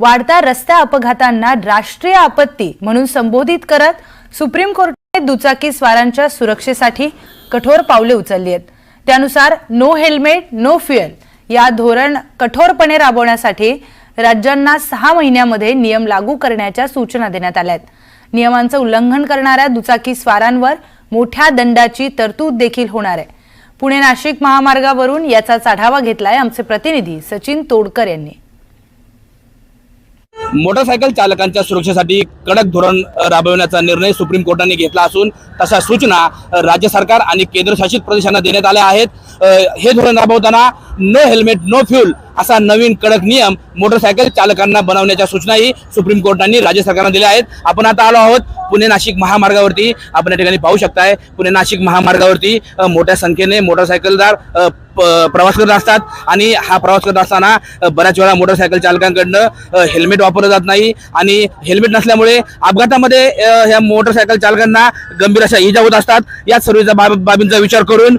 वाढत्या रस्त्या अपघातांना राष्ट्रीय आपत्ती म्हणून संबोधित करत सुप्रीम कोर्टाने दुचाकी स्वारांच्या सुरक्षेसाठी कठोर पावले उचलली आहेत. त्यानुसार नो हेल्मेट नो फ्युएल या धोरण कठोरपणे राबवण्यासाठी राज्यांना सहा महिन्यामध्ये नियम लागू करण्याच्या सूचना देण्यात आल्या आहेत. नियमांचं उल्लंघन करणाऱ्या दुचाकी स्वारांवर मोठ्या दंडाची तरतूद देखील होणार आहे. पुणे नाशिक महामार्गावरून याचाच आढावा घेतलाय आमचे प्रतिनिधी सचिन तोडकर यांनी. मोटरसायकल चालकांच्या सुरक्षेसाठी कडक धोरण राबवण्याचा राबविण्याचा निर्णय सुप्रीम कोर्टाने घेतला असून तशा सूचना राज्य सरकार आणि केंद्रशासित प्रदेशांना देण्यात आल्या आहेत. हे धोरण राबवताना नो हेल्मेट नो फ्यूल असा नवीन कडक नियम मोटरसायकल चालकांना बनवण्याच्या सूचनाही सुप्रीम कोर्टाने राज्य सरकारला दिल्या आहेत. आपण आता आलो आहोत पुणे नाशिक महामार्गावरती. आपण या ठिकाणी पाहू शकताय पुणे नाशिक महामार्गावरती मोठ्या संख्येने मोटरसायकलदार प- प्रवास करत असतात. आणि हा प्रवास करत असताना बऱ्याच वेळा मोटरसायकल चालकांकडनं हेल्मेट वापरलं जात नाही. आणि हेल्मेट नसल्यामुळे अपघातामध्ये ह्या मोटरसायकल चालकांना गंभीर अशा इजा होत असतात. याच सर्वच्या बाब बाबींचा विचार करून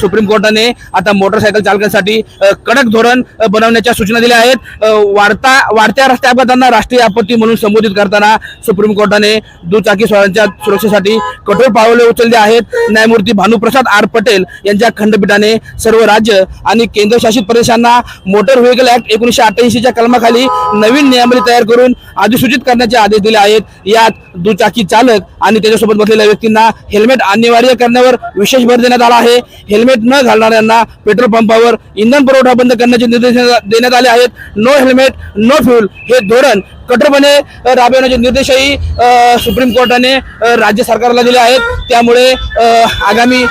सुप्रीम कोर्टाने आता मोटरसायकल चालकांसाठी कडक धोरण बनवण्याच्या सूचना दिल्या आहेत. वाढता वाढत्या रस्ते अपघातांना राष्ट्रीय आपत्ती म्हणून संबोधित करताना सुप्रीम कोर्टाने दुचाकी स्वारांच्या सुरक्षेसाठी कठोर पावले उचलली आहेत. न्यायमूर्ती भानुप्रसाद आर पटेल यांच्या खंडपीठाने सर्व राज्य आणि केंद्रशासित प्रदेशांना मोटर व्हेकल ऍक्ट एकोणीशे अठ्ठ्याऐंशीच्या कलमाखाली नवीन नियमावली तयार करून अधिसूचित करण्याचे आदेश दिले आहेत. यात दुचाकी चालक आणि त्याच्यासोबत बसलेल्या व्यक्तींना हेल्मेट अनिवार्य करण्यावर विशेष भर देण्यात आला आहे. हेल्मेट न घालणाऱ्यांना पेट्रोल पंपावर इंधन पुरवठा बंद करण्याचे निर्देश देण्यात आले आहेत. नो हेल्मेट नो फ्यूल हे धोरण कठोरपणे राबविण्याचे राबवण्याचे निर्देशही सुप्रीम कोर्टाने राज्य सरकारला दिले आहेत. त्यामुळे आगामी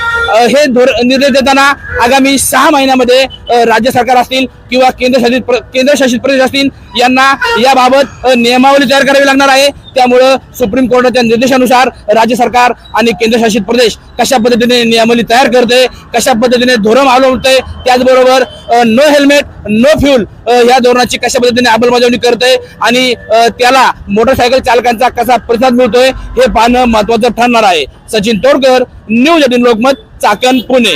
हे धोर निर्देश देताना आगामी सहा महिन्यामध्ये राज्य सरकार असतील किंवा केंद्रशासित प्र- केंद्रशासित प्रदेश असतील यांना याबाबत नियमावली तयार करावी लागणार आहे. त्यामुळं सुप्रीम कोर्टाच्या निर्देशानुसार राज्य सरकार आणि केंद्रशासित प्रदेश कशा पद्धतीने नियमावली तयार करते कशा पद्धतीने धोरण अवलंबते त्याचबरोबर नो हेल्मेट नो फ्यूल या धोरणाची कशा पद्धतीने अंमलबजावणी करते आणि त्याला मोटरसायकल चालकांचा कसा प्रतिसाद मिळतोय हे पाहणं महत्वाचं ठरणार आहे. Sachin Todkar news eighteen Lokmat Chakan Pune.